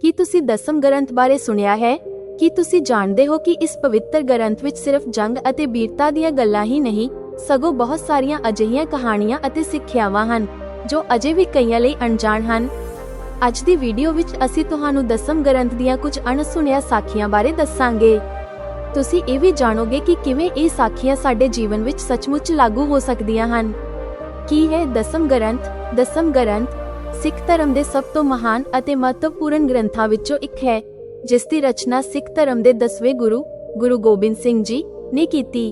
ਕੀ ਤੁਸੀਂ ਦਸਮ ਗ੍ਰੰਥ ਬਾਰੇ ਸੁਣਿਆ ਹੈ? ਕੀ ਤੁਸੀਂ ਜਾਣਦੇ ਹੋ ਕਿ ਇਸ ਪਵਿੱਤਰ ਗ੍ਰੰਥ ਵਿੱਚ ਸਿਰਫ ਜੰਗ ਅਤੇ ਬੀਰਤਾ ਦੀਆਂ ਗੱਲਾਂ ਹੀ ਨਹੀਂ, ਸਗੋਂ ਬਹੁਤ ਸਾਰੀਆਂ ਅਜਿਹੀਆਂ ਕਹਾਣੀਆਂ ਅਤੇ ਸਿੱਖਿਆਵਾਂ ਹਨ, ਜੋ ਅਜੇ ਵੀ ਕਈਆਂ ਲਈ ਅਣਜਾਣ ਹਨ? ਅੱਜ ਦੀ ਵੀਡੀਓ ਵਿੱਚ ਅਸੀਂ ਤੁਹਾਨੂੰ ਦਸਮ ਗ੍ਰੰਥ ਦੀਆਂ ਕੁਝ ਅਣਸੁਣਿਆ ਸਾਖੀਆਂ ਬਾਰੇ ਦੱਸਾਂਗੇ। ਤੁਸੀਂ ਇਹ ਵੀ ਜਾਣੋਗੇ ਕਿ ਕਿਵੇਂ ਇਹ ਸਾਖੀਆਂ ਸਾਡੇ ਜੀਵਨ ਵਿੱਚ ਸੱਚਮੁੱਚ ਲਾਗੂ ਹੋ ਸਕਦੀਆਂ ਹਨ। ਕੀ ਹੈ ਦਸਮ ਗ੍ਰੰਥ? ਦਸਮ ਗ੍ਰੰਥ ਸਿੱਖ ਧਰਮ ਦੇ ਸਭ ਤੋਂ ਮਹਾਨ ਅਤੇ ਮਹੱਤਵਪੂਰਨ ਗ੍ਰੰਥਾਂ ਵਿੱਚੋਂ ਇੱਕ ਹੈ, ਜਿਸ ਦੀ ਰਚਨਾ ਸਿੱਖ ਧਰਮ ਦੇ 10ਵੇਂ ਗੁਰੂ ਗੁਰੂ ਗੋਬਿੰਦ ਸਿੰਘ ਜੀ ਨੇ ਕੀਤੀ।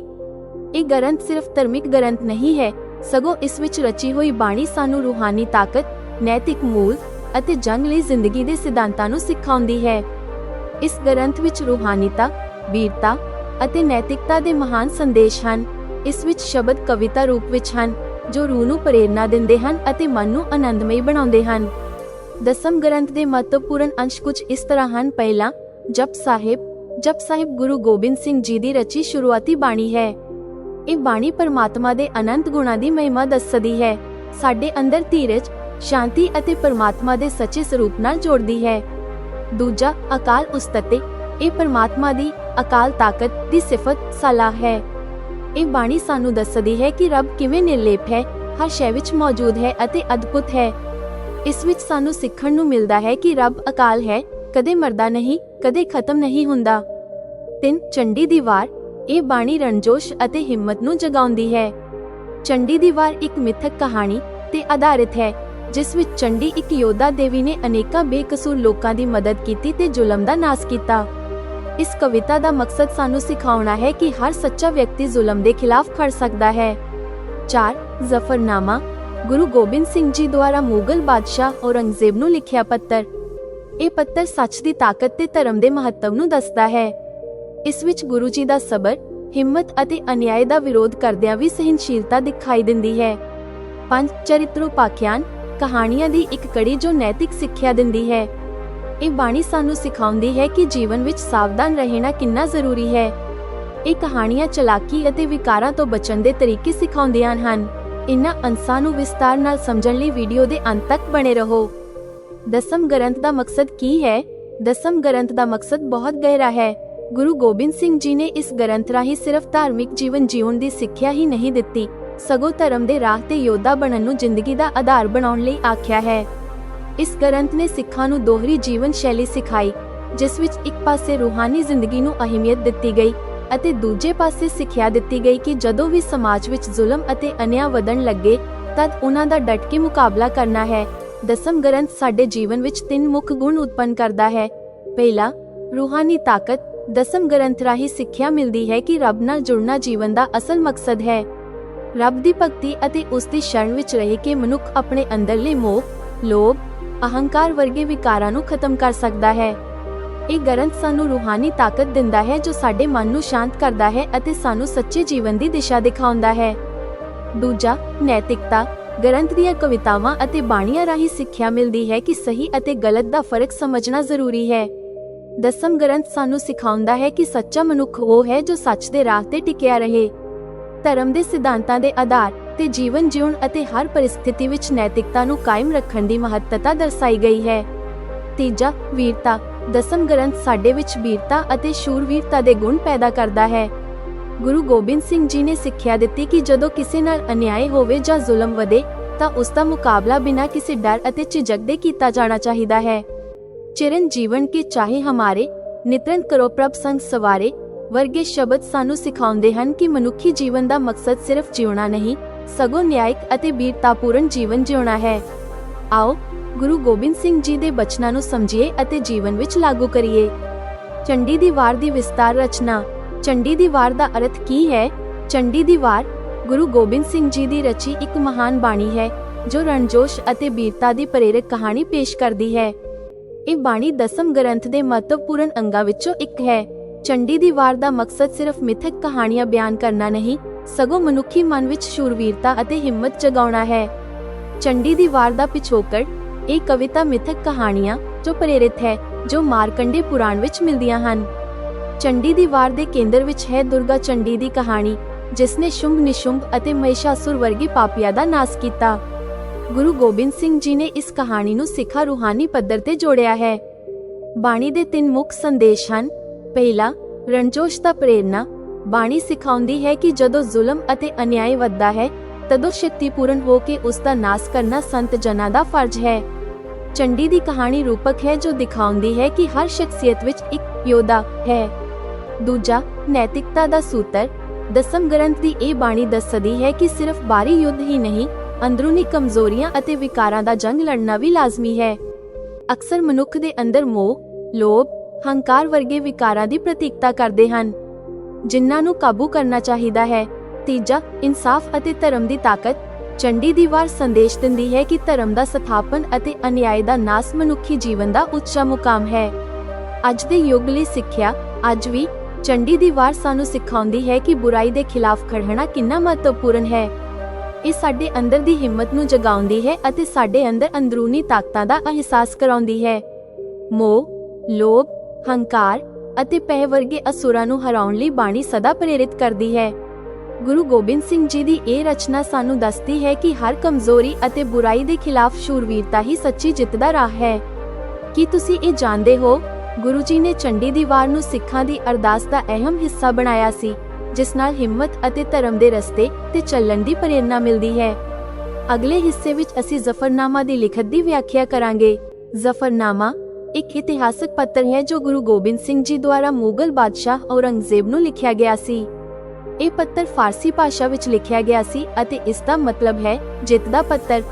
ਇਹ ਗ੍ਰੰਥ ਸਿਰਫ ਧਾਰਮਿਕ ਗ੍ਰੰਥ ਨਹੀਂ ਹੈ, ਸਗੋਂ ਇਸ ਵਿੱਚ ਰਚੀ ਹੋਈ ਬਾਣੀ ਸਾਨੂੰ ਰੂਹਾਨੀ ਤਾਕਤ, ਨੈਤਿਕ ਮੂਲ ਅਤੇ ਜੰਗ ਲਈ ਜ਼ਿੰਦਗੀ ਦੇ ਸਿਧਾਂਤਾਂ ਨੂੰ ਸਿਖਾਉਂਦੀ ਹੈ। ਇਸ ਗ੍ਰੰਥ ਵਿੱਚ ਰੂਹਾਨੀਤਾ, ਵੀਰਤਾ ਅਤੇ ਨੈਤਿਕਤਾ ਦੇ ਮਹਾਨ ਸੰਦੇਸ਼ ਹਨ। ਇਸ ਵਿੱਚ ਸ਼ਬਦ ਕਵਿਤਾ ਰੂਪ ਵਿੱਚ ਹਨ। ਜੋ ਰੂਹ ਨੂੰ ਪ੍ਰੇਰਣਾ ਦਿੰਦੇ ਹਨ ਅਤੇ ਮਨ ਨੂੰ ਆਨੰਦਮਈ ਬਣਾਉਂਦੇ ਹਨ। ਦਸਮ ਗ੍ਰੰਥ ਦੇ ਮਹੱਤਵਪੂਰਨ ਅੰਸ਼ ਕੁਝ ਇਸ ਤਰ੍ਹਾਂ ਹਨ। ਪਹਿਲਾ, ਜਪ ਸਾਹਿਬ। ਜਪ ਸਾਹਿਬ ਗੁਰੂ ਗੋਬਿੰਦ ਸਿੰਘ ਜੀ ਦੀ ਰਚੀ ਸ਼ੁਰੂਆਤੀ ਬਾਣੀ ਹੈ। ਇਹ ਬਾਣੀ ਪਰਮਾਤਮਾ ਦੇ ਅਨੰਤ ਗੁਣਾਂ ਦੀ ਮਹਿਮਾ ਦੱਸਦੀ ਹੈ। ਸਾਡੇ ਅੰਦਰ ਧੀਰਜ, ਸ਼ਾਂਤੀ ਅਤੇ ਪਰਮਾਤਮਾ ਦੇ ਸੱਚੇ ਸਰੂਪ ਨਾਲ ਜੋੜਦੀ ਹੈ। ਦੂਜਾ, ਅਕਾਲ ਉਸਤਤੇ। ਇਹ ਪਰਮਾਤਮਾ ਦੀ ਅਕਾਲ ਤਾਕਤ ਦੀ ਸਿਫਤ ਸਲਾਹ ਹੈ। ਇਹ ਬਾਣੀ ਸਾਨੂੰ ਦੱਸਦੀ ਹੈ ਕਿ ਰੱਬ ਕਿਵੇਂ ਨਿਰਲੇਪ ਹੈ, ਹਰ ਸ਼ੈ ਵਿੱਚ ਮੌਜੂਦ ਹੈ ਅਤੇ ਅਦਭੁਤ ਹੈ। ਇਸ ਵਿੱਚ ਸਾਨੂੰ ਸਿੱਖਣ ਨੂੰ ਮਿਲਦਾ ਹੈ ਕਿ ਰੱਬ ਅਕਾਲ ਹੈ, ਕਦੇ ਮਰਦਾ ਨਹੀਂ, ਕਦੇ ਖਤਮ ਨਹੀਂ ਹੁੰਦਾ। ਤਿੰਨ, ਚੰਡੀ ਦੀ ਵਾਰ। ਇਹ ਬਾਣੀ ਰਣਜੋਸ਼ ਅਤੇ ਹਿੰਮਤ ਨੂੰ ਜਗਾਉਂਦੀ ਹੈ। ਚੰਡੀ ਦੀ ਵਾਰ ਇੱਕ ਮਿਥਕ ਕਹਾਣੀ ਤੇ ਆਧਾਰਿਤ ਹੈ, ਜਿਸ ਵਿੱਚ ਚੰਡੀ ਇੱਕ ਯੋਧਾ ਦੇਵੀ ਨੇ ਅਨੇਕਾਂ ਬੇਕਸੂਰ ਲੋਕਾਂ ਦੀ ਮਦਦ ਕੀਤੀ ਤੇ ਜ਼ੁਲਮ ਦਾ ਨਾਸ ਕੀਤਾ। ਇਸ ਕਵਿਤਾ ਦਾ ਮਕਸਦ ਸਾਨੂੰ ਸਿਖਾਉਣਾ ਹੈ ਕਿ ਹਰ ਸੱਚਾ ਵਿਅਕਤੀ ਜ਼ੁਲਮ ਦੇ ਖਿਲਾਫ ਖੜ ਸਕਦਾ ਹੈ। 4 ਜ਼ਫਰਨਾਮਾ। ਗੁਰੂ ਗੋਬਿੰਦ ਸਿੰਘ ਜੀ ਦੁਆਰਾ ਮੁਗਲ ਬਾਦਸ਼ਾਹ ਔਰੰਗਜ਼ੇਬ ਨੂੰ ਲਿਖਿਆ ਪੱਤਰ। ਇਹ ਪੱਤਰ ਸੱਚ ਦੀ ਤਾਕਤ ਤੇ ਧਰਮ ਦੇ ਮਹੱਤਵ ਨੂੰ ਦੱਸਦਾ ਹੈ। ਇਸ ਵਿੱਚ ਗੁਰੂ ਜੀ ਦਾ ਸਬਰ, ਹਿੰਮਤ ਅਤੇ ਅਨਿਆਏ ਦਾ ਵਿਰੋਧ ਕਰਦਿਆਂ ਵੀ ਸਹਿਨਸ਼ੀਲਤਾ ਦਿਖਾਈ ਦਿੰਦੀ ਹੈ। ਪੰਜ, ਚਰਿਤਰੋਪਾਖਿਆਨ। ਕਹਾਣੀਆਂ ਦੀ ਇੱਕ ਕੜੀ ਜੋ ਨੈਤਿਕ ਸਿੱਖਿਆ ਦਿੰਦੀ ਹੈ। ਇਹ ਬਾਣੀ ਸਾਨੂੰ ਸਿਖਾਉਂਦੀ ਹੈ ਕਿ ਜੀਵਨ ਵਿੱਚ ਸਾਵਧਾਨ ਰਹਿਣਾ ਕਿੰਨਾ ਜ਼ਰੂਰੀ ਹੈ। ਇਹ ਕਹਾਣੀਆਂ ਚਲਾਕੀ ਅਤੇ ਵਿਕਾਰਾਂ ਤੋਂ ਬਚਣ ਦੇ ਤਰੀਕੇ ਸਿਖਾਉਂਦੀਆਂ ਹਨ। ਇਨ੍ਹਾਂ ਅੰਸਾਂ ਨੂੰ ਵਿਸਤਾਰ ਨਾਲ ਸਮਝਣ ਲਈ ਵੀਡੀਓ ਦੇ ਅੰਤ ਤੱਕ ਬਣੇ ਰਹੋ। ਦਸਮ ਗ੍ਰੰਥ ਦਾ ਮਕਸਦ ਕੀ ਹੈ? ਦਸਮ ਗ੍ਰੰਥ ਦਾ ਮਕਸਦ ਬਹੁਤ ਗਹਿਰਾ ਹੈ। ਗੁਰੂ ਗੋਬਿੰਦ ਸਿੰਘ ਜੀ ਨੇ ਇਸ ਗ੍ਰੰਥ ਰਾਹੀਂ ਸਿਰਫ ਧਾਰਮਿਕ ਜੀਵਨ ਜਿਉਣ ਦੀ ਸਿੱਖਿਆ ਹੀ ਨਹੀਂ ਦਿੱਤੀ, ਸਗੋਂ ਧਰਮ ਦੇ ਰਾਹ ਤੇ ਯੋਧਾ ਬਣਨ ਨੂੰ ਜ਼ਿੰਦਗੀ ਦਾ ਆਧਾਰ ਬਣਾਉਣ ਲਈ ਆਖਿਆ ਹੈ। ਇਸ ਗ੍ਰੰਥ ਨੇ ਸਿੱਖਾਂ ਨੂੰ ਦੋਹਰੀ ਜੀਵਨ ਸ਼ੈਲੀ ਸਿਖਾਈ ਜਿਸ ਵਿੱਚ ਇੱਕ ਪਾਸੇ ਰੂਹਾਨੀ ਜ਼ਿੰਦਗੀ ਨੂੰ ਅਹਿਮੀਅਤ ਦਿੱਤੀ ਗਈ ਅਤੇ ਦੂਜੇ ਪਾਸੇ ਸਿੱਖਿਆ ਦਿੱਤੀ ਗਈ ਕਿ ਜਦੋਂ ਵੀ ਸਮਾਜ ਵਿੱਚ ਜ਼ੁਲਮ ਅਤੇ ਅਨਿਆਂ ਵਧਣ ਲੱਗੇ ਤਦ ਉਹਨਾਂ ਦਾ ਡਟ ਕੇ ਮੁਕਾਬਲਾ ਕਰਨਾ ਹੈ। ਦਸਮ ਗ੍ਰੰਥ ਸਾਡੇ ਜੀਵਨ ਵਿੱਚ ਤਿੰਨ ਮੁੱਖ ਗੁਣ ਉਤਪੰਨ ਕਰਦਾ ਹੈ। ਪਹਿਲਾ ਰੂਹਾਨੀ ਤਾਕਤ। ਦਸਮ ਗ੍ਰੰਥ ਰਾਹੀਂ ਸਿੱਖਿਆ ਮਿਲਦੀ ਹੈ ਕਿ ਰੱਬ ਨਾਲ ਜੁੜਨਾ ਜੀਵਨ ਦਾ ਅਸਲ ਮਕਸਦ ਹੈ। ਰੱਬ ਦੀ ਭਗਤੀ ਅਤੇ ਉਸ ਦੀ ਸ਼ਰਨ ਵਿੱਚ ਰਹਿ ਕੇ ਮਨੁੱਖ ਆਪਣੇ ਅੰਦਰਲੇ ਮੋਹ, ਲੋਭ, ਅਹੰਕਾਰ ਵਰਗੇ ਵਿਕਾਰਾਂ ਨੂੰ ਖਤਮ ਕਰ ਸਕਦਾ ਹੈ। ਇਹ ਗ੍ਰੰਥ ਸਾਨੂੰ ਰੂਹਾਨੀ ਤਾਕਤ ਦਿੰਦਾ ਹੈ ਜੋ ਸਾਡੇ ਮਨ ਨੂੰ ਸ਼ਾਂਤ ਕਰਦਾ ਹੈ ਅਤੇ ਸਾਨੂੰ ਸੱਚੇ ਜੀਵਨ ਦੀ ਦਿਸ਼ਾ ਦਿਖਾਉਂਦਾ ਹੈ। ਦੂਜਾ, ਨੈਤਿਕਤਾ। ਗ੍ਰੰਥ ਦੀਆਂ ਕਵਿਤਾਵਾਂ ਅਤੇ ਬਾਣੀਆਂ ਰਾਹੀਂ ਸਿੱਖਿਆ ਮਿਲਦੀ ਹੈ ਕਿ ਸਹੀ ਅਤੇ ਗਲਤ ਦਾ ਫ਼ਰਕ ਸਮਝਣਾ ਜ਼ਰੂਰੀ ਹੈ। ਦਸਮ ਗ੍ਰੰਥ ਸਾਨੂੰ ਸਿਖਾਉਂਦਾ ਹੈ ਕਿ ਸੱਚਾ ਮਨੁੱਖ ਉਹ ਹੈ ਜੋ ਸੱਚ ਦੇ ਰਾਹ ਤੇ ਟਿਕਿਆ ਰਹੇ। ਧਰਮ ਦੇ ਸਿਧਾਂਤਾਂ ਦੇ ਆਧਾਰ ਤੇ ਜੀਵਨ ਜਿਉਣ ਅਤੇ ਹਰ ਪਰਿਸਥਿਤੀ ਵਿੱਚ ਨੈਤਿਕਤਾ ਨੂੰ ਕਾਇਮ ਰੱਖਣ ਦੀ ਮਹੱਤਤਾ ਦਰਸਾਈ ਗਈ ਹੈ। ਤੀਜਾ, ਵੀਰਤਾ। ਦਸਮ ਗ੍ਰੰਥ ਸਾਡੇ ਵਿੱਚ ਵੀਰਤਾ ਅਤੇ ਸ਼ੂਰਵੀਰਤਾ ਦੇ ਗੁਣ ਪੈਦਾ ਕਰਦਾ ਹੈ। ਗੁਰੂ ਗੋਬਿੰਦ ਸਿੰਘ ਜੀ ਨੇ ਸਿੱਖਿਆ ਦਿੱਤੀ ਕਿ ਜਦੋਂ ਕਿਸੇ ਨਾਲ ਅਨਿਆਏ ਹੋਵੇ ਜਾਂ ਜ਼ੁਲਮ ਵਧੇ, ਤਾਂ ਉਸ ਦਾ ਮੁਕਾਬਲਾ ਬਿਨਾਂ ਕਿਸੇ ਡਰ ਅਤੇ ਝਿਜਕ ਦੇ ਕੀਤਾ ਜਾਣਾ ਚਾਹੀਦਾ ਹੈ। ਚਿਰਨ ਜੀਵਨ ਕੇ ਚਾਹੇ ਹਮਾਰੇ, ਨਿਤਰਨ ਕਰੋ ਪ੍ਰਭ ਸੰਗ ਸਵਾਰੇ ਵਰਗੇ ਸ਼ਬਦ ਸਾਨੂੰ ਸਿਖਾਉਂਦੇ ਹਨ ਕਿ ਮਨੁੱਖੀ ਜੀਵਨ ਦਾ ਮਕਸਦ ਸਿਰਫ ਜਿਉਣਾ ਨਹੀਂ, ਸਗੋਂ ਨਿਆਇਕ ਅਤੇ ਵੀਰਤਾਪੂਰਨ ਜੀਵਨ ਜਿਉਣਾ ਹੈ। ਆਓ, ਗੁਰੂ ਗੋਬਿੰਦ ਸਿੰਘ ਜੀ ਦੇ ਬਚਨਾਂ ਨੂੰ ਸਮਝੀਏ ਅਤੇ ਜੀਵਨ ਵਿੱਚ ਲਾਗੂ ਕਰੀਏ। ਚੰਡੀ ਦੀ ਵਾਰ ਦੀ ਵਿਸਤਾਰ ਰਚਨਾ। ਚੰਡੀ ਦੀ ਵਾਰ ਦਾ ਅਰਥ ਕੀ ਹੈ? ਚੰਡੀ ਦੀ ਵਾਰ ਗੁਰੂ ਗੋਬਿੰਦ ਸਿੰਘ ਜੀ ਦੀ ਰਚੀ ਇੱਕ ਮਹਾਨ ਬਾਣੀ ਹੈ, ਜੋ ਰਣਜੋਸ਼ ਅਤੇ ਵੀਰਤਾ ਦੀ ਪ੍ਰੇਰਕ ਕਹਾਣੀ ਪੇਸ਼ ਕਰਦੀ ਹੈ। ਇਹ ਬਾਣੀ ਦਸਮ ਗ੍ਰੰਥ ਦੇ ਮਹੱਤਵਪੂਰਨ ਅੰਗਾਂ ਵਿੱਚੋਂ ਇੱਕ ਹੈ। ਚੰਡੀ ਦੀ ਵਾਰ ਦਾ ਮਕਸਦ ਸਿਰਫ ਮਿਥਕ ਕਹਾਣੀਆਂ ਬਿਆਨ ਕਰਨਾ ਨਹੀਂ, ਸਗੋਂ ਮਨੁੱਖੀ ਮਨ ਵਿੱਚ ਸ਼ੂਰਵੀਰਤਾ ਅਤੇ ਹਿੰਮਤ ਜਗਾਉਣਾ ਹੈ। ਚੰਡੀ ਦੀ ਵਾਰ ਦਾ ਪਿਛੋਕੜ, ਇਹ ਕਵਿਤਾ ਮਿਥਕ ਕਹਾਣੀਆਂ, ਜੋ ਪ੍ਰੇਰਿਤ ਹੈ, ਜੋ ਮਾਰਕੰਡੇ ਪੁਰਾਣ ਵਿੱਚ ਮਿਲਦੀਆਂ ਹਨ। ਚੰਡੀ ਦੀ ਵਾਰ ਦੇ ਕੇਂਦਰ ਵਿੱਚ ਹੈ ਦੁਰਗਾ ਚੰਡੀ ਦੀ ਕਹਾਣੀ ਜਿਸ ਨੇ ਸ਼ੁੰਭ ਨਿਸ਼ੁੰਭ ਅਤੇ ਮਹਿਸ਼ਾਸੁਰ ਵਰਗੇ ਪਾਪੀਆਂ ਦਾ ਨਾਸ ਕੀਤਾ। ਗੁਰੂ ਗੋਬਿੰਦ ਸਿੰਘ ਜੀ ਨੇ ਇਸ ਕਹਾਣੀ ਨੂੰ ਸਿੱਖਾ ਰੂਹਾਨੀ ਪੱਧਰ ਤੇ ਜੋੜਿਆ ਹੈ। ਬਾਣੀ ਦੇ ਤਿੰਨ ਮੁੱਖ ਸੰਦੇਸ਼ ਹਨ ਪਹਿਲਾ ਰਣਜੋਸ਼ ਦਾ ਪ੍ਰੇਰਣਾ ਬਾਣੀ ਸਿਖਾਉਂਦੀ ਹੈ ਕਿ ਜਦੋਂ ਜ਼ੁਲਮ ਅਤੇ ਅਨਿਆਏ ਵੱਧਦਾ ਹੈ, ਤਦੋਂ ਸ਼ਕਤੀਪੂਰਨ ਹੋ ਕੇ ਉਸ ਦਾ ਨਾਸ ਕਰਨਾ ਸੰਤ ਜਨਾਂ ਦਾ ਫਰਜ਼ ਹੈ। ਚੰਡੀ ਦੀ ਕਹਾਣੀ ਰੂਪਕ ਹੈ ਜੋ ਦਿਖਾਉਂਦੀ ਹੈ ਕਿ ਹਰ ਸ਼ਖਸੀਅਤ ਵਿੱਚ ਇੱਕ ਯੋਧਾ ਹੈ। ਦੂਜਾ, ਨੈਤਿਕਤਾ ਦਾ ਸੂਤਰ। ਦਸਮ ਗ੍ਰੰਥ ਦੀ ਇਹ ਬਾਣੀ ਦੱਸਦੀ ਹੈ ਕਿ ਸਿਰਫ ਬਾਹਰੀ ਯੁੱਧ ਹੀ ਨਹੀਂ, ਅੰਦਰੂਨੀ ਕਮਜ਼ੋਰੀਆਂ ਅਤੇ ਵਿਕਾਰਾਂ ਦਾ ਜੰਗ ਲੜਨਾ ਵੀ ਲਾਜ਼ਮੀ ਹੈ। ਅਕਸਰ ਮਨੁੱਖ ਦੇ ਅੰਦਰ ਮੋਹ, ਲੋਭ ਹੰਕਾਰ ਵਰਗੇ ਵਿਕਾਰਾਂ ਦੀ ਪ੍ਰਤੀਕਤਾ ਕਰਦੇ ਹਨ। ਜਿਨ੍ਹਾਂ ਨੂੰ ਕਾਬੂ ਕਰਨਾ ਚਾਹੀਦਾ ਹੈ, ਤੀਜਾ, ਇਨਸਾਫ ਅਤੇ ਧਰਮ ਦੀ ਤਾਕਤ। ਚੰਡੀ ਦੀ ਵਾਰ ਸੰਦੇਸ਼ ਦਿੰਦੀ ਹੈ ਕਿ ਧਰਮ ਦਾ ਸਥਾਪਨ ਅਤੇ ਅਨਿਆਏ ਦਾ ਨਾਸ ਮਨੁੱਖੀ ਜੀਵਨ ਦਾ ਉੱਚਾ ਮੁਕਾਮ ਹੈ। ਅੱਜ ਦੇ ਯੁੱਗ ਲਈ ਸਿੱਖਿਆ, ਅੱਜ ਵੀ, ਚੰਡੀ ਦੀ ਵਾਰ ਸਾਨੂੰ ਸਿਖਾਉਂਦੀ ਹੈ ਕਿ ਬੁਰਾਈ ਦੇ ਖਿਲਾਫ ਖੜਨਾ ਕਿੰਨਾ ਮਹੱਤਵਪੂਰਨ ਹੈ। ਇਹ ਸਾਡੇ ਅੰਦਰ ਦੀ ਹਿੰਮਤ ਨੂੰ ਜਗਾਉਂਦੀ ਹੈ ਅਤੇ ਸਾਡੇ ਅੰਦਰ ਅੰਦਰੂਨੀ ਤਾਕਤਾਂ ਦਾ ਅਹਿਸਾਸ ਕਰਾਉਂਦੀ ਹੈ। ਮੋਹ, ਲੋਭ ਹੰਕਾਰ ਅਤੇ ਪਹਿ ਵਰਗੇ ਅਸੁਰਾਂ ਨੂੰ ਹਰਾਉਣ ਲਈ ਬਾਣੀ ਸਦਾ ਪ੍ਰੇਰਿਤ ਕਰਦੀ ਹੈ। ਗੁਰੂ ਗੋਬਿੰਦ ਸਿੰਘ ਜੀ ਦੀ ਇਹ ਰਚਨਾ ਸਾਨੂੰ ਦੱਸਦੀ ਹੈ ਕਿ ਹਰ ਕਮਜ਼ੋਰੀ ਅਤੇ ਬੁਰਾਈ ਦੇ ਖਿਲਾਫ ਸ਼ੂਰਵੀਰਤਾ ਹੀ ਸੱਚੀ ਜਿੱਤ ਦਾ ਰਾਹ ਹੈ। ਕੀ ਤੁਸੀਂ ਇਹ ਜਾਣਦੇ ਹੋ, ਗੁਰੂ ਜੀ ਨੇ ਚੰਡੀ ਦੀ ਵਾਰ ਨੂੰ ਸਿੱਖਾਂ ਦੀ ਅਰਦਾਸ ਦਾ ਅਹਿਮ ਹਿੱਸਾ ਬਣਾਇਆ ਸੀ, ਜਿਸ ਨਾਲ ਹਿੰਮਤ ਅਤੇ ਧਰਮ ਦੇ ਰਸਤੇ ਤੇ ਚੱਲਣ ਦੀ ਪ੍ਰੇਰਣਾ ਮਿਲਦੀ ਹੈ। ਅਗਲੇ ਹਿੱਸੇ ਵਿੱਚ ਅਸੀਂ ਜ਼ਫਰਨਾਮਾ ਦੀ ਲਿਖਤ ਦੀ ਵਿਆਖਿਆ ਕਰਾਂਗੇ। ਜ਼ਫਰਨਾਮਾ ਇੱਕ ਇਤਿਹਾਸਕ ਪੱਤਰ ਹੈ ਜੋ ਗੁਰੂ ਗੋਬਿੰਦ ਸਿੰਘ ਜੀ ਦੁਆਰਾ ਮੁਗਲ ਬਾਦਸ਼ਾਹ ਔਰੰਗਜ਼ੇਬ ਨੂੰ ਲਿਖਿਆ ਗਿਆ ਸੀ। ਇਹ ਪੱਤਰ ਫਾਰਸੀ ਭਾਸ਼ਾ ਵਿੱਚ ਲਿਖਿਆ ਗਿਆ ਸੀ ਅਤੇ ਇਸ ਦਾ ਮਤਲਬ ਹੈ ਜਿੱਤ ਦਾ ਪੱਤਰ।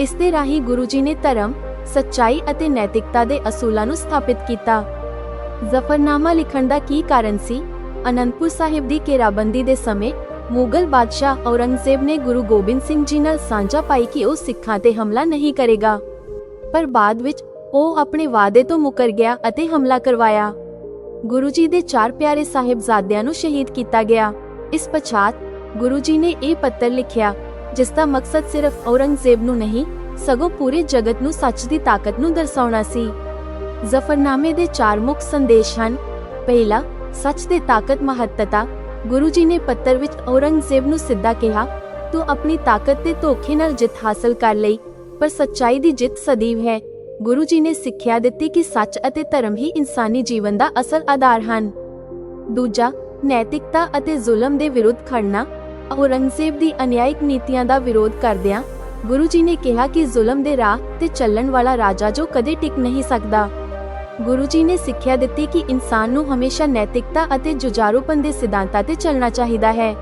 ਇਸ ਦੇ ਰਾਹੀਂ ਗੁਰੂ ਜੀ ਨੇ ਧਰਮ, ਸੱਚਾਈ ਅਤੇ ਨੈਤਿਕਤਾ ਦੇ ਅਸੂਲਾਂ ਨੂੰ ਸਥਾਪਿਤ ਕੀਤਾ। ਜ਼ਫਰਨਾਮਾ ਲਿਖਣ ਦਾ ਕੀ ਕਾਰਨ ਸੀ? ਅਨੰਦਪੁਰ ਸਾਹਿਬ ਦੀ ਘੇਰਾਬੰਦੀ ਦੇ ਸਮੇਂ ਮੁਗਲ ਬਾਦਸ਼ਾਹ ਔਰੰਗਜ਼ੇਬ ਨੇ ਗੁਰੂ ਗੋਬਿੰਦ ਸਿੰਘ ਜੀ ਨਾਲ ਸਾਂਝਾ ਪਾਈ ਕਿ ਉਹ ਸਿੱਖਾਂ ਤੇ ਹਮਲਾ ਨਹੀਂ ਕਰੇਗਾ। ਪਰ ਬਾਅਦ ਵਿੱਚ ਉਹ ਆਪਣੇ ਵਾਅਦੇ ਤੋਂ ਮੁਕਰ ਗਿਆ ਅਤੇ ਹਮਲਾ ਕਰਵਾਇਆ। ਗੁਰੂ ਜੀ ਦੇ ਚਾਰ ਪਿਆਰੇ ਸਾਹਿਬਜ਼ਾਦਿਆਂ ਨੂੰ ਸ਼ਹੀਦ ਕੀਤਾ ਗਿਆ। ਇਸ ਪਛਾਤ ਗੁਰੂ ਜੀ ਨੇ ਇਹ ਪੱਤਰ ਲਿਖਿਆ, ਜਿਸ ਦਾ ਮਕਸਦ ਸਿਰਫ ਔਰੰਗਜ਼ੇਬ ਨੂੰ ਨਹੀਂ, ਸਗੋਂ ਪੂਰੇ ਜਗਤ ਨੂੰ ਸੱਚ ਦੀ ਤਾਕਤ ਨੂੰ ਦਰਸਾਉਣਾ ਸੀ। ਜ਼ਫਰਨਾਮੇ ਦੇ ਚਾਰ ਮੁੱਖ ਸੰਦੇਸ਼ ਹਨ। ਪਹਿਲਾ, ਸੱਚ ਦੇ ਤਾਕਤ ਮਹੱਤਤਾ। ਗੁਰੂ ਜੀ ਨੇ ਪੱਤਰ ਵਿੱਚ ਔਰੰਗਜ਼ੇਬ ਨੂੰ ਸਿੱਧਾ ਕਿਹਾ, ਤੂੰ ਆਪਣੀ ਤਾਕਤ ਤੇ ਧੋਖੇ ਨਾਲ ਜਿੱਤ ਹਾਸਲ ਕਰ ਲਈ, ਪਰ ਸੱਚਾਈ ਦੀ ਜਿੱਤ ਸਦੀਵ ਹੈ। ਗੁਰੂ ਜੀ ਨੇ ਸਿੱਖਿਆ ਦਿੱਤੀ ਕਿ ਸੱਚ ਅਤੇ ਧਰਮ ਹੀ ਇਨਸਾਨੀ ਜੀਵਨ ਦਾ ਅਸਲ ਆਧਾਰ ਹਨ। ਦੂਜਾ, ਨੈਤਿਕਤਾ ਅਤੇ ਜ਼ੁਲਮ ਦੇ ਵਿਰੁੱਧ ਖੜਨਾ। ਔਰੰਗਜ਼ੇਬ ਦੀ ਅਨਿਆਇਕ ਨੀਤੀਆਂ ਦਾ ਵਿਰੋਧ ਕਰਦਿਆਂ ਗੁਰੂ ਜੀ ਨੇ ਕਿਹਾ ਕਿ ਜ਼ੁਲਮ ਦੇ ਰਾਹ ਤੇ ਚੱਲਣ ਵਾਲਾ ਰਾਜਾ ਜੋ ਕਦੇ ਟਿਕ ਨਹੀਂ ਸਕਦਾ। ਗੁਰੂ ਜੀ ਨੇ ਸਿੱਖਿਆ ਦਿੱਤੀ ਕਿ ਇਨਸਾਨ ਨੂੰ ਹਮੇਸ਼ਾ ਨੈਤਿਕਤਾ ਅਤੇ ਜੁਝਾਰੂਪਨ ਦੇ ਸਿਧਾਂਤਾਂ ਤੇ ਚੱਲਣਾ ਚਾਹੀਦਾ ਹੈ।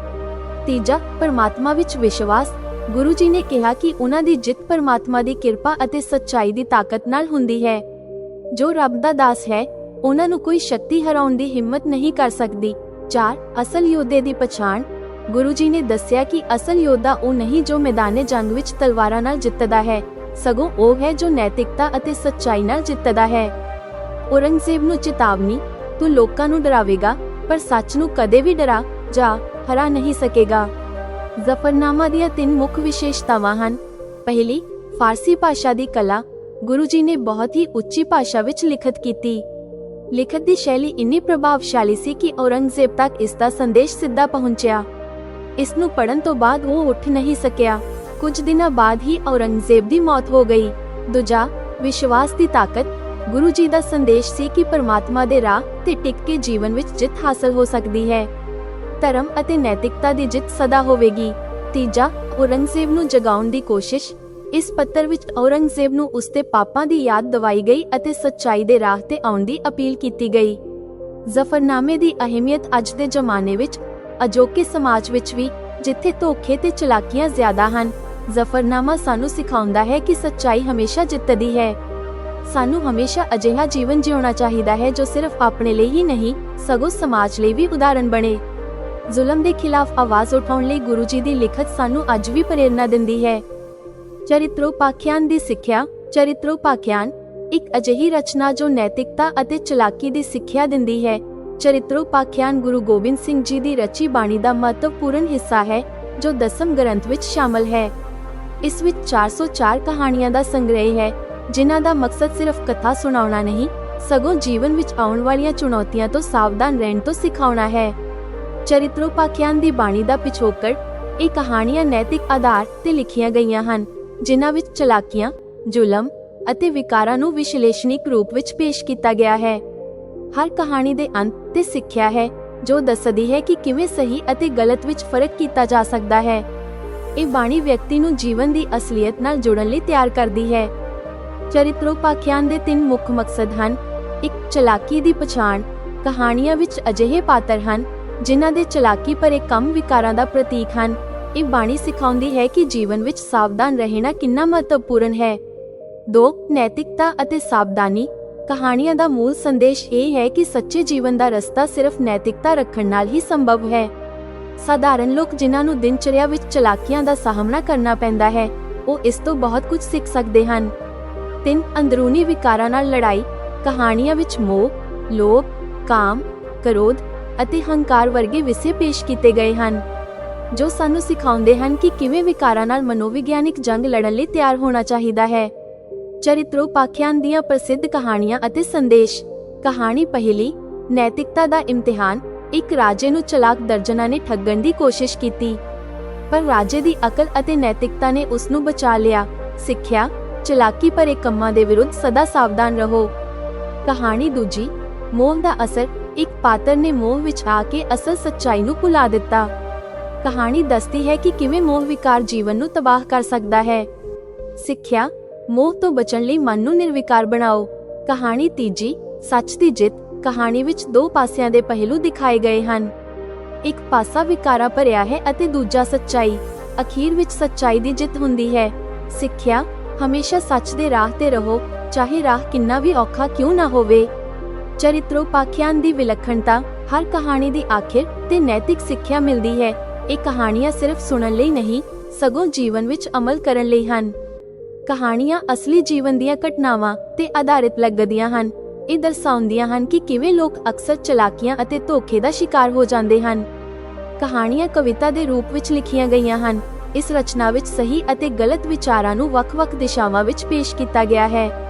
ਤੀਜਾ, ਪਰਮਾਤਮਾ ਵਿੱਚ ਵਿਸ਼ਵਾਸ ਗੁਰੂ ਜੀ ਨੇ ਕਿਹਾ ਕਿ ਉਹਨਾਂ ਦੀ ਜਿੱਤ ਪਰਮਾਤਮਾ ਦੀ ਕਿਰਪਾ ਅਤੇ ਸੱਚਾਈ ਦੀ ਤਾਕਤ ਨਾਲ ਹੁੰਦੀ ਹੈ। ਜੋ ਰੱਬ ਦਾ ਦਾਸ ਹੈ, ਉਹਨਾਂ ਨੂੰ ਕੋਈ ਸ਼ਕਤੀ ਹਰਾਉਣ ਦੀ ਹਿੰਮਤ ਨਹੀਂ ਕਰ ਸਕਦੀ। 4 ਅਸਲ ਯੋਧੇ ਦੀ ਪਛਾਣ। ਗੁਰੂ ਜੀ ਨੇ ਦੱਸਿਆ ਕਿ ਅਸਲ ਯੋਧਾ ਉਹ ਨਹੀਂ ਜੋ ਮੈਦਾਨੇ ਜੰਗ ਵਿੱਚ ਤਲਵਾਰਾਂ ਨਾਲ ਜਿੱਤਦਾ ਹੈ, ਸਗੋਂ ਉਹ ਹੈ ਜੋ ਨੈਤਿਕਤਾ ਅਤੇ ਸੱਚਾਈ ਨਾਲ ਜਿੱਤਦਾ ਹੈ। ਔਰੰਗਜ਼ੇਬ ਨੂੰ ਚੇਤਾਵਨੀ, ਤੂੰ ਲੋਕਾਂ ਨੂੰ ਡਰਾਵੇਗਾ, ਪਰ ਸੱਚ ਨੂੰ ਕਦੇ ਵੀ ਡਰਾ, ਜਾ ਹਰਾ ਨਹੀਂ ਸਕੇਗਾ। ਜ਼ਫਰਨਾਮਾ ਦੀਆਂ ਤਿੰਨ ਮੁੱਖ ਵਿਸ਼ੇਸ਼ਤਾਵਾਂ ਹਨ। ਪਹਿਲੀ, ਫਾਰਸੀ ਭਾਸ਼ਾ ਦੀ ਕਲਾ। ਗੁਰੂ ਜੀ ਨੇ ਬਹੁਤ ਹੀ ਉੱਚੀ ਭਾਸ਼ਾ ਵਿੱਚ ਲਿਖਤ ਕੀਤੀ। ਲਿਖਤ ਦੀ ਸ਼ੈਲੀ ਇੰਨੀ ਪ੍ਰਭਾਵਸ਼ਾਲੀ ਸੀ ਕਿ ਔਰੰਗਜ਼ੇਬ ਤੱਕ ਇਸ ਦਾ ਸੰਦੇਸ਼ ਸਿੱਧਾ ਪਹੁੰਚਿਆ। ਇਸ ਨੂੰ ਪੜਨ ਤੋਂ ਬਾਅਦ ਉਹ ਉੱਠ ਨਹੀਂ ਸਕਿਆ। ਕੁਝ ਦਿਨਾਂ ਬਾਅਦ ਹੀ ਔਰੰਗਜ਼ੇਬ ਦੀ ਮੌਤ ਹੋ ਗਈ। ਦੂਜਾ, ਵਿਸ਼ਵਾਸ ਦੀ ਤਾਕਤ। ਗੁਰੂ ਜੀ ਦਾ ਸੰਦੇਸ਼ ਸੀ ਕਿ ਪਰਮਾਤਮਾ ਦੇ ਰਾਹ ਤੇ ਟਿਕ ਕੇ ਜੀਵਨ ਵਿੱਚ ਜਿੱਤ ਹਾਸਲ ਹੋ ਸਕਦੀ ਹੈ। ਧਰਮ ਅਤੇ ਨੈਤਿਕਤਾ ਦੀ ਜਿੱਤ ਸਦਾ ਹੋਵੇਗੀ। ਤੀਜਾ, ਔਰੰਗਜ਼ੇਬ ਨੂੰ ਜਗਾਉਣ ਦੀ ਕੋਸ਼ਿਸ਼। ਇਸ ਪੱਤਰ ਵਿੱਚ ਔਰੰਗਜ਼ੇਬ ਨੂੰ ਉਸਦੇ ਪਾਪਾਂ ਦੀ ਯਾਦ ਦਿਵਾਈ ਗਈ ਅਤੇ ਸੱਚਾਈ ਦੇ ਰਾਹ ਤੇ ਆਉਣ ਦੀ ਅਪੀਲ ਕੀਤੀ ਗਈ। ਜ਼ਫਰਨਾਮੇ ਦੀ ਅਹਿਮੀਅਤ ਅੱਜ ਦੇ ਜ਼ਮਾਨੇ ਵਿੱਚ, ਅਜੋਕੇ ਸਮਾਜ ਵਿੱਚ ਵੀ, ਜਿੱਥੇ ਧੋਖੇ ਤੇ ਚਲਾਕੀਆਂ ਜ਼ਿਆਦਾ ਹਨ, ਜ਼ਫਰਨਾਮਾ ਸਾਨੂੰ ਸਿਖਾਉਂਦਾ ਹੈ ਕਿ ਸੱਚਾਈ ਹਮੇਸ਼ਾ ਜਿੱਤਦੀ ਹੈ। ਸਾਨੂੰ ਹਮੇਸ਼ਾ ਅਜਿਹਾ ਜੀਵਨ ਜਿਉਣਾ ਚਾਹੀਦਾ ਹੈ ਜੋ ਸਿਰਫ ਆਪਣੇ ਲਈ ਹੀ ਨਹੀਂ, ਸਗੋਂ ਸਮਾਜ ਲਈ ਵੀ ਉਦਾਹਰਣ ਬਣੇ। ਜ਼ੁਲਮ ਦੇ ਖਿਲਾਫ ਆਵਾਜ਼ ਉਠਾਉਣ ਲਈ ਗੁਰੂ ਜੀ ਦੀ ਲਿਖਤ ਸਾਨੂੰ ਅੱਜ ਵੀ ਪ੍ਰੇਰਣਾ ਦਿੰਦੀ ਹੈ। ਚਰਿਤ੍ਰੋਪਾਖਿਆਨ ਦੀ ਸਿੱਖਿਆ, ਚਰਿਤ੍ਰੋਪਾਖਿਆਨ ਇੱਕ ਅਜਿਹੀ ਰਚਨਾ ਜੋ ਨੈਤਿਕਤਾ ਅਤੇ ਚਲਾਕੀ ਦੀ ਸਿੱਖਿਆ ਦਿੰਦੀ ਹੈ। ਚਰਿਤ੍ਰੋਪਾਖਿਆਨ ਗੁਰੂ ਗੋਬਿੰਦ ਸਿੰਘ ਜੀ ਦੀ ਰਚੀ ਬਾਣੀ ਦਾ ਮਹੱਤਵਪੂਰਨ ਹਿੱਸਾ ਹੈ, ਜੋ ਦਸਮ ਗ੍ਰੰਥ ਵਿੱਚ ਸ਼ਾਮਲ ਹੈ। ਇਸ ਵਿੱਚ 404 ਕਹਾਣੀਆਂ ਦਾ ਸੰਗ੍ਰਹਿ ਹੈ, ਜਿਨ੍ਹਾਂ ਦਾ ਮਕਸਦ ਸਿਰਫ ਕਥਾ ਸੁਣਾਉਣਾ ਨਹੀਂ, ਸਗੋਂ ਜੀਵਨ ਵਿੱਚ ਆਉਣ ਵਾਲੀਆਂ ਚੁਣੌਤੀਆਂ ਤੋਂ ਸਾਵਧਾਨ ਰਹਿਣ ਤੋਂ ਸਿਖਾਉਣਾ ਹੈ। ਚਰਿਤ੍ਰੋਪਾਖਿਆਨ ਦੀ ਬਾਣੀ ਦਾ ਪਿਛੋਕੜ, ਇਹ ਕਹਾਣੀਆਂ ਨੈਤਿਕ ਆਧਾਰ ਤੇ ਲਿਖੀਆਂ ਗਈਆਂ ਹਨ, ਜਿਨ੍ਹਾਂ ਵਿੱਚ ਚਲਾਕੀਆਂ, ਜ਼ੁਲਮ ਅਤੇ ਵਿਕਾਰਾਂ ਨੂੰ ਵਿਸ਼ਲੇਸ਼ਣਿਕ ਰੂਪ ਵਿੱਚ ਪੇਸ਼ ਕੀਤਾ ਗਿਆ ਹੈ। ਹਰ ਕਹਾਣੀ ਦੇ ਅੰਤ ਤੇ ਸਿੱਖਿਆ ਹੈ, ਜੋ ਦੱਸਦੀ ਹੈ ਕਿ ਕਿਵੇਂ ਸਹੀ ਅਤੇ ਗਲਤ ਵਿੱਚ ਫ਼ਰਕ ਕੀਤਾ ਜਾ ਸਕਦਾ ਹੈ। ਇਹ ਬਾਣੀ ਵਿਅਕਤੀ ਨੂੰ ਜੀਵਨ ਦੀ ਅਸਲੀਅਤ ਨਾਲ ਜੁੜਨ ਲਈ ਤਿਆਰ ਕਰਦੀ ਹੈ। ਚਰਿੱਤਰੋਪਾਖਿਆਨ ਦੇ ਤਿੰਨ ਮੁੱਖ ਮਕਸਦ ਹਨ, ਇੱਕ ਚਲਾਕੀ ਦੀ ਪਛਾਣ, ਕਹਾਣੀਆਂ ਵਿੱਚ ਅਜਿਹੇ ਪਾਤਰ ਹਨ ਜਿਨ੍ਹਾਂ ਦੇ ਚਲਾਕੀ ਭਰੇ ਕੰਮ ਵਿਕਾਰਾਂ ਦਾ ਪ੍ਰਤੀਕ ਹਨ। ਇਹ ਬਾਣੀ ਸਿਖਾਉਂਦੀ ਹੈ ਕਿ ਜੀਵਨ ਵਿੱਚ ਸਾਵਧਾਨ ਰਹਿਣਾ ਕਿੰਨਾ ਮਹੱਤਵਪੂਰਨ ਹੈ। 2 ਨੈਤਿਕਤਾ ਅਤੇ ਸਾਵਧਾਨੀ। ਕਹਾਣੀਆਂ ਦਾ ਮੂਲ ਸੰਦੇਸ਼ ਇਹ ਹੈ ਕਿ ਸੱਚੇ ਜੀਵਨ ਦਾ ਰਸਤਾ ਸਿਰਫ ਨੈਤਿਕਤਾ ਰੱਖਣ ਨਾਲ ਹੀ ਸੰਭਵ ਹੈ। ਸਾਧਾਰਨ ਲੋਕ ਜਿਨ੍ਹਾਂ ਨੂੰ ਦਿਨਚਰਿਆ ਵਿੱਚ ਚਲਾਕੀਆਂ ਦਾ ਸਾਹਮਣਾ ਕਰਨਾ ਪੈਂਦਾ ਹੈ ਉਹ ਇਸ ਤੋਂ ਬਹੁਤ ਕੁਝ ਸਿੱਖ ਸਕਦੇ ਹਨ। 3 ਅੰਦਰੂਨੀ ਵਿਕਾਰਾਂ ਨਾਲ ਲੜਾਈ। ਕਹਾਣੀਆਂ ਵਿੱਚ ਮੋਹ, ਲੋਭ, ਕਾਮ, ਕ੍ਰੋਧ ਅਤੇ ਹੰਕਾਰ ਵਰਗੇ ਵਿਸ਼ੇ ਪੇਸ਼ ਕੀਤੇ ਗਏ ਹਨ, ਜੋ ਸਾਨੂੰ ਸਿਖਾਉਂਦੇ ਹਨ ਕਿ ਕਿਵੇਂ ਵਿਕਾਰਾਂ ਨਾਲ ਮਨੋਵਿਗਿਆਨਿਕ ਜੰਗ ਲੜਨ ਲਈ ਤਿਆਰ ਹੋਣਾ ਚਾਹੀਦਾ ਹੈ। ਚਰਿੱਤਰੋਪਾਖਿਆਨ ਦੀਆਂ ਪ੍ਰਸਿੱਧ ਕਹਾਣੀਆਂ ਅਤੇ ਸੰਦੇਸ਼। ਕਹਾਣੀ ਪਹਿਲੀ, ਨੈਤਿਕਤਾ ਦਾ ਇਮਤਿਹਾਨ, ਇੱਕ ਰਾਜੇ ਨੂੰ ਚਲਾਕ ਦਰਜਨਾਂ ਨੇ ਠੱਗਣ ਦੀ ਕੋਸ਼ਿਸ਼ ਕੀਤੀ। ਪਰ ਰਾਜੇ ਦੀ ਅਕਲ ਅਤੇ ਨੈਤਿਕਤਾ ਨੇ ਉਸ ਨੂੰ ਬਚਾ ਲਿਆ। ਸਿੱਖਿਆ, ਚਲਾਕੀ ਭਰੇ ਕੰਮਾਂ ਦੇ ਵਿਰੁੱਧ ਸਦਾ ਸਾਵਧਾਨ ਰਹੋ। ਕਹਾਣੀ ਦੂਜੀ ਮੋਹ ਦਾ ਅਸਰ ਇੱਕ ਪਾਤਰ ਨੇ ਮੋਹ ਵਿੱਚ ਆ ਕੇ ਅਸਲ ਸੱਚਾਈ ਨੂੰ ਭੁਲਾ ਦਿੱਤਾ। ਕਹਾਣੀ ਦੱਸਦੀ ਹੈ ਕਿ ਕਿਵੇਂ ਮੋਹ ਵਿਕਾਰ ਜੀਵਨ ਨੂੰ ਤਬਾਹ ਕਰ ਸਕਦਾ ਹੈ। ਸਿੱਖਿਆ, ਮੋਹ ਤੋਂ ਬਚਣ ਲਈ ਮਨ ਨੂੰ ਨਿਰਵਿਕਾਰ ਬਣਾਓ। ਕਹਾਣੀ ਤੀਜੀ, ਸੱਚ ਦੀ ਜਿੱਤ, ਕਹਾਣੀ ਵਿੱਚ ਦੋ ਪਾਸਿਆਂ ਦੇ ਪਹਿਲੂ ਦਿਖਾਏ ਗਏ ਹਨ। ਇੱਕ ਪਾਸਾ ਵਿਕਾਰਾ ਭਰਿਆ ਹੈ ਅਤੇ ਦੂਜਾ ਸੱਚਾਈ। ਅਖੀਰ ਵਿੱਚ ਸੱਚਾਈ ਦੀ ਜਿੱਤ ਹੁੰਦੀ ਹੈ। ਸਿੱਖਿਆ, ਹਮੇਸ਼ਾ ਸੱਚ ਦੇ ਰਾਹ ਤੇ ਰਹੋ, ਚਾਹੇ ਰਾਹ ਕਿੰਨਾ ਵੀ ਔਖਾ ਕਿਉਂ ਨਾ ਹੋਵੇ। ਚਰਿੱਤਰੋਪਾਖਿਆਨ ਦੀ ਵਿਲੱਖਣਤਾ, ਹਰ ਕਹਾਣੀ ਦੀ ਆਖਿਰ ਤੇ ਨੈਤਿਕ ਸਿੱਖਿਆ ਮਿਲਦੀ ਹੈ। ਇਹ ਕਹਾਣੀਆਂ ਸਿਰਫ ਸੁਣਨ ਲਈ ਨਹੀਂ, ਸਗੋਂ ਜੀਵਨ ਵਿੱਚ ਅਮਲ ਕਰਨ ਲਈ ਹਨ। ਕਹਾਣੀਆਂ ਅਸਲੀ ਜੀਵਨ ਦੀਆਂ ਘਟਨਾਵਾਂ ਤੇ ਆਧਾਰਿਤ ਲੱਗਦੀਆਂ ਹਨ। ਇਹ ਦਰਸਾਉਂਦੀਆਂ ਹਨ ਕਿ ਕਿਵੇਂ ਲੋਕ ਅਕਸਰ ਚਲਾਕੀਆਂ ਅਤੇ ਧੋਖੇ ਦਾ ਸ਼ਿਕਾਰ ਹੋ ਜਾਂਦੇ ਹਨ। ਕਹਾਣੀਆਂ ਕਵਿਤਾ ਦੇ ਰੂਪ ਵਿੱਚ ਲਿਖੀਆਂ ਗਈਆਂ ਹਨ। ਇਸ ਰਚਨਾ ਵਿੱਚ ਸਹੀ ਅਤੇ ਗਲਤ ਵਿਚਾਰਾਂ ਨੂੰ ਵੱਖ-ਵੱਖ ਦਿਸ਼ਾਵਾਂ ਵਿੱਚ ਪੇਸ਼ ਕੀਤਾ ਗਿਆ ਹੈ।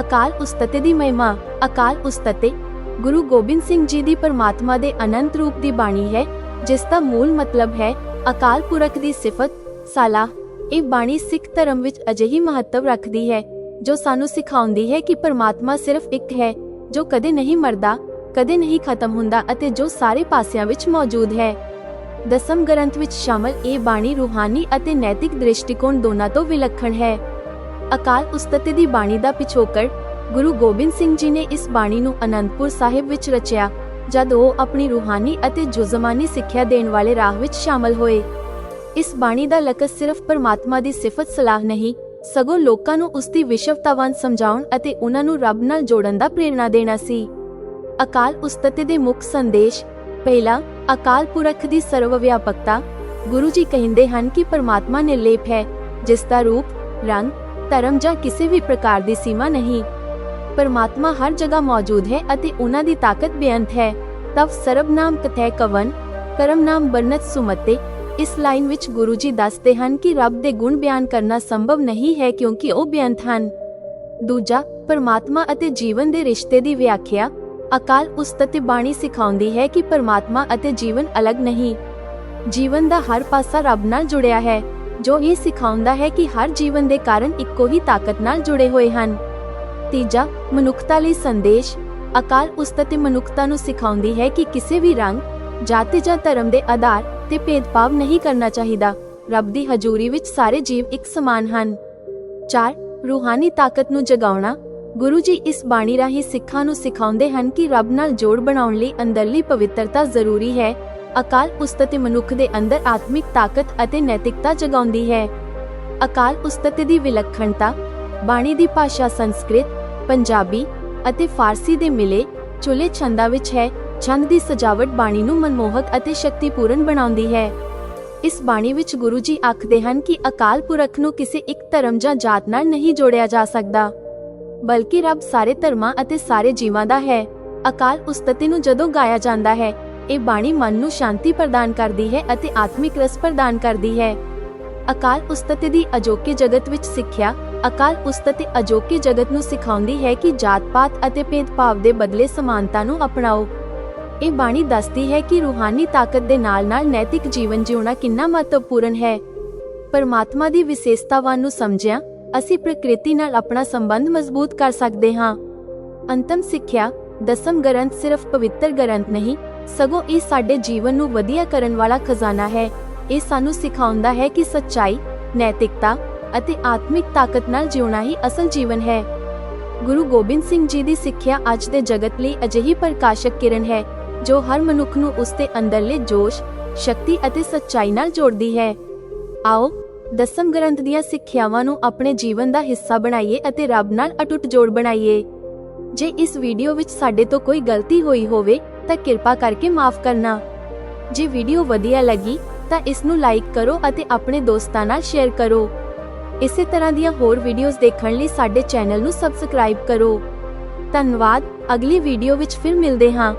ਅਕਾਲ ਉਸਤਤੇ ਦੀ ਮਹਿਮਾ, ਅਕਾਲ ਉਸਤਤੇ ਗੁਰੂ ਗੋਬਿੰਦ ਸਿੰਘ ਜੀ ਦੀ ਪਰਮਾਤਮਾ ਦੇ ਅਨੰਤ ਰੂਪ ਦੀ ਬਾਣੀ ਹੈ, ਜਿਸ ਦਾ ਮੂਲ ਮਤਲਬ ਹੈ ਅਕਾਲ ਪੁਰਖ ਦੀ ਸਿਫਤ, ਸਾਲਾ। ਇਹ ਬਾਣੀ ਸਿੱਖ ਧਰਮ ਵਿੱਚ ਅਜਿਹੀ ਮਹੱਤਵ ਰੱਖਦੀ ਹੈ, ਜੋ ਸਾਨੂੰ ਸਿਖਾਉਂਦੀ ਹੈ ਕਿ ਪਰਮਾਤਮਾ ਸਿਰਫ ਇੱਕ ਹੈ, ਜੋ ਕਦੇ ਨਹੀਂ ਮਰਦਾ, ਕਦੇ ਨਹੀਂ ਖਤਮ ਹੁੰਦਾ ਅਤੇ ਜੋ ਸਾਰੇ ਪਾਸਿਆਂ ਵਿੱਚ ਮੌਜੂਦ ਹੈ। ਦਸਮ ਗ੍ਰੰਥ ਵਿੱਚ ਸ਼ਾਮਲ ਇਹ ਬਾਣੀ ਰੂਹਾਨੀ ਅਤੇ ਨੈਤਿਕ ਦ੍ਰਿਸ਼ਟੀਕੋਣ ਦੋਨਾਂ ਤੋਂ ਵਿਲੱਖਣ ਹੈ। ਅਕਾਲ ਉਸਤਤੇ ਦੀ ਬਾਣੀ ਦਾ ਪਿਛੋਕੜ ਗੁਰੂ ਗੋਬਿੰਦ ਸਿੰਘ ਜੀ ਨੇ ਇਸ ਬਾਣੀ ਨੂੰ ਅਨੰਦਪੁਰ ਸਾਹਿਬ ਵਿੱਚ ਰਚਿਆ, ਜਦ ਉਹ ਆਪਣੀ ਰੂਹਾਨੀ ਅਤੇ ਜੁਜ਼ਮਾਨੀ ਸਿੱਖਿਆ ਦੇਣ ਵਾਲੇ ਰਾਹ ਵਿੱਚ ਸ਼ਾਮਲ ਹੋਏ। ਇਸ ਬਾਣੀ ਦਾ ਲਕਸ ਸਿਰਫ ਪਰਮਾਤਮਾ ਦੀ ਸਿਫਤ ਸਲਾਹ ਨਹੀਂ, ਸਗੋਂ ਲੋਕਾਂ ਨੂੰ ਉਸ ਦੀ ਵਿਸ਼ਵਤਾਵਾਨ ਸਮਝਾਉਣ ਅਤੇ ਉਹਨਾਂ ਨੂੰ ਰੱਬ ਨਾਲ ਜੋੜਨ ਦਾ ਪ੍ਰੇਰਣਾ ਦੇਣਾ ਸੀ। ਅਕਾਲ ਉਸਤਤੇ ਦੇ ਮੁੱਖ ਸੰਦੇਸ਼, ਪਹਿਲਾ, ਅਕਾਲ ਪੁਰਖ ਦੀ ਸਰਵ ਵਿਆਪਕਤਾ ਗੁਰੂ ਜੀ ਕਹਿੰਦੇ ਹਨ ਕਿ ਪਰਮਾਤਮਾ ਨਿਰਲੇਪ ਹੈ ਜਿਸ ਦਾ ਰੂਪ, ਰੰਗ ਧਰਮ ਜਾਂ ਕਿਸੇ ਵੀ ਪ੍ਰਕਾਰ ਦੀ ਸੀਮਾ ਨਹੀਂ। ਪਰਮਾਤਮਾ ਹਰ ਜਗ੍ਹਾ ਮੌਜੂਦ ਹੈ ਅਤੇ ਉਹਨਾਂ ਦੀ ਤਾਕਤ ਬੇਅੰਤ ਹੈ। ਤਵ ਸਰਬ ਨਾਮ ਕਥੈ ਕਵਨ, ਕਰਮ ਨਾਮ ਬਰਨਤ ਸੁਮਤੇ। ਇਸ ਲਾਈਨ ਵਿੱਚ ਗੁਰੂ ਜੀ ਦੱਸਦੇ ਹਨ ਕਿ ਰੱਬ ਦੇ ਗੁਣ ਬਿਆਨ ਕਰਨਾ ਸੰਭਵ ਨਹੀਂ ਹੈ ਕਿਉਂਕਿ ਉਹ ਬੇਅੰਤ ਹਨ। ਦੂਜਾ, ਪਰਮਾਤਮਾ ਅਤੇ ਜੀਵਨ ਦੇ ਰਿਸ਼ਤੇ ਦੀ ਵਿਆਖਿਆ। ਅਕਾਲ ਉਸਤਤ ਬਾਣੀ ਸਿਖਾਉਂਦੀ ਹੈ ਕਿ ਪਰਮਾਤਮਾ ਅਤੇ ਜੀਵਨ ਅਲੱਗ ਨਹੀਂ। ਜੀਵਨ ਦਾ ਹਰ ਪਾਸਾ ਰੱਬ ਨਾਲ ਜੁੜਿਆ ਹੈ। ਜੋ ਇਹ ਸਿਖਾਉਂਦਾ ਹੈ ਕਿ ਹਰ ਜੀਵਨ ਦੇ ਕਾਰਨ ਇੱਕੋ ਹੀ ਤਾਕਤ ਨਾਲ ਜੁੜੇ ਹੋਏ ਹਨ। ਤੀਜਾ, ਮਨੁੱਖਤਾ ਲਈ ਸੰਦੇਸ਼। ਅਕਾਲ ਉਸਤਤ ਮਨੁੱਖਤਾ ਨੂੰ ਸਿਖਾਉਂਦੀ ਹੈ ਕਿ ਕਿਸੇ ਵੀ ਰੰਗ, ਜਾਤੀ ਜਾਂ ਧਰਮ ਦੇ ਆਧਾਰ ਤੇ ਭੇਦਭਾਵ ਨਹੀਂ ਕਰਨਾ ਚਾਹੀਦਾ। ਰੱਬ ਦੀ ਹਜ਼ੂਰੀ ਵਿੱਚ ਸਾਰੇ ਜੀਵ ਇੱਕ ਸਮਾਨ ਹਨ। 4 ਰੂਹਾਨੀ ਤਾਕਤ ਨੂੰ ਜਗਾਉਣਾ। ਗੁਰੂ ਜੀ ਇਸ ਬਾਣੀ ਰਾਹੀਂ ਸਿੱਖਾਂ ਨੂੰ ਸਿਖਾਉਂਦੇ ਹਨ ਕਿ ਰੱਬ ਨਾਲ ਜੋੜ ਬਣਾਉਣ ਲਈ ਅੰਦਰਲੀ ਪਵਿੱਤਰਤਾ ਜ਼ਰੂਰੀ ਹੈ। ਅਕਾਲ ਉਸਤਤ ਮਨੁੱਖ ਦੇ ਅੰਦਰ ਆਤਮਿਕ ਤਾਕਤ ਅਤੇ ਨੈਤਿਕਤਾ ਜਗਾਉਂਦੀ ਹੈ। ਅਕਾਲ ਉਸਤਤ ਦੀ ਵਿਲੱਖਣਤਾ, ਬਾਣੀ ਦੀ ਭਾਸ਼ਾ ਸੰਸਕ੍ਰਿਤ, ਪੰਜਾਬੀ ਅਤੇ ਫਾਰਸੀ ਦੇ ਮਿਲੇ ਚੁਲੇ ਛੰਦਾਂ ਵਿੱਚ ਹੈ, ਛੰਦ ਦੀ ਸਜਾਵਟ ਬਾਣੀ ਨੂੰ ਮਨਮੋਹਕ ਅਤੇ ਸ਼ਕਤੀਪੂਰਨ ਬਣਾਉਂਦੀ ਹੈ। ਇਸ ਬਾਣੀ ਵਿੱਚ ਗੁਰੂ ਜੀ ਆਖਦੇ ਹਨ ਕਿ ਅਕਾਲ ਪੁਰਖ ਨੂੰ ਕਿਸੇ ਇੱਕ ਧਰਮ ਜਾਂ ਜਾਤ ਨਾਲ ਨਹੀਂ ਜੋੜਿਆ ਜਾ ਸਕਦਾ, ਬਲਕਿ ਰੱਬ ਸਾਰੇ ਧਰਮਾਂ ਅਤੇ ਸਾਰੇ ਜੀਵਾਂ ਦਾ ਹੈ। ਅਕਾਲ ਉਸਤਤੀ ਨੂੰ ਜਦੋਂ ਗਾਇਆ ਜਾਂਦਾ ਹੈ ਇਹ ਬਾਣੀ ਮਨ ਨੂੰ ਸ਼ਾਂਤੀ ਪ੍ਰਦਾਨ ਕਰਦੀ ਹੈ ਅਤੇ ਆਤਮਿਕ ਰਸ ਪ੍ਰਦਾਨ ਕਰਦੀ ਹੈ। ਅਕਾਲ ਉਸਤਤੀ ਦੀ ਅਜੋਕੇ ਜਗਤ ਵਿੱਚ ਸਿੱਖਿਆ, ਅਕਾਲ ਉਸਤਤੀ ਅਜੋਕੇ ਜਗਤ ਨੂੰ ਸਿਖਾਉਂਦੀ ਹੈ ਕਿ ਜਾਤ-ਪਾਤ ਅਤੇ ਭੇਦਭਾਵ ਦੇ ਬਦਲੇ ਸਮਾਨਤਾ ਨੂੰ ਅਪਣਾਓ। ਇਹ ਬਾਣੀ ਦੱਸਦੀ ਹੈ ਕਿ ਰੂਹਾਨੀ ਤਾਕਤ ਦੇ ਨਾਲ-ਨਾਲ ਨੈਤਿਕ ਜੀਵਨ ਜਿਉਣਾ ਕਿੰਨਾ ਮਹੱਤਵਪੂਰਨ ਹੈ। ਪਰਮਾਤਮਾ ਦੀ ਵਿਸ਼ੇਸ਼ਤਾਵਾਂ ਨੂੰ ਸਮਝਿਆ, ਅਸੀਂ ਪ੍ਰਕਿਰਤੀ ਨਾਲ ਆਪਣਾ ਸੰਬੰਧ ਮਜ਼ਬੂਤ ਕਰ ਸਕਦੇ ਹਾਂ। ਅੰਤਮ ਸਿੱਖਿਆ, ਦਸਮ ਗ੍ਰੰਥ ਸਿਰਫ ਪਵਿੱਤਰ ਗ੍ਰੰਥ ਨਹੀਂ ਸਗੋਂ ਇਹ ਸਾਡੇ ਜੀਵਨ ਨੂੰ ਵਧੀਆ ਕਰਨ ਵਾਲਾ ਖਜ਼ਾਨਾ ਹੈ। ਇਹ ਸਾਨੂੰ ਸਿਖਾਉਂਦਾ ਹੈ ਕਿ ਸੱਚਾਈ, ਨੈਤਿਕਤਾ ਅਤੇ ਆਤਮਿਕ ਤਾਕਤ ਨਾਲ ਜਿਉਣਾ ਹੀ ਅਸਲ ਜੀਵਨ ਹੈ। ਗੁਰੂ ਗੋਬਿੰਦ ਸਿੰਘ ਜੀ ਦੀ ਸਿੱਖਿਆ ਅੱਜ ਦੇ ਜਗਤ ਲਈ ਅਜਿਹੀ ਪ੍ਰਕਾਸ਼ਕ ਕਿਰਨ ਹੈ, ਜੋ ਹਰ ਮਨੁੱਖ ਨੂੰ ਉਸ ਦੇ ਅੰਦਰਲੇ ਜੋਸ਼, ਸ਼ਕਤੀ ਅਤੇ ਸੱਚਾਈ ਨਾਲ ਜੋੜਦੀ ਹੈ। ਆਓ, ਦਸਮ ਗ੍ਰੰਥ ਦੀਆਂ ਸਿੱਖਿਆਵਾਂ ਨੂੰ ਆਪਣੇ ਜੀਵਨ ਦਾ ਹਿੱਸਾ ਬਣਾਈਏ ਅਤੇ ਰੱਬ ਨਾਲ ਅਟੁੱਟ ਜੋੜ ਬਣਾਈਏ। ਜੇ ਇਸ ਵੀਡੀਓ ਵਿੱਚ ਸਾਡੇ ਤੋਂ ਕੋਈ ਗਲਤੀ ਹੋਈ ਹੋਵੇ ਤਾਂ ਕਿਰਪਾ ਕਰਕੇ ਮਾਫ ਕਰਨਾ। ਜੇ ਵੀਡੀਓ ਵਧੀਆ ਲੱਗੀ, ਤਾਂ ਇਸ ਨੂੰ ਲਾਈਕ ਕਰੋ ਅਤੇ ਆਪਣੇ ਦੋਸਤਾਂ ਨਾਲ ਸ਼ੇਅਰ ਕਰੋ। ਇਸੇ ਤਰ੍ਹਾਂ ਦੀਆਂ ਹੋਰ ਵੀਡੀਓਜ਼ ਦੇਖਣ ਲਈ ਸਾਡੇ ਚੈਨਲ ਨੂੰ ਸਬਸਕ੍ਰਾਈਬ ਕਰੋ। ਧੰਨਵਾਦ, ਅਗਲੀ ਵੀਡੀਓ ਵਿੱਚ ਫਿਰ ਮਿਲਦੇ ਹਾਂ।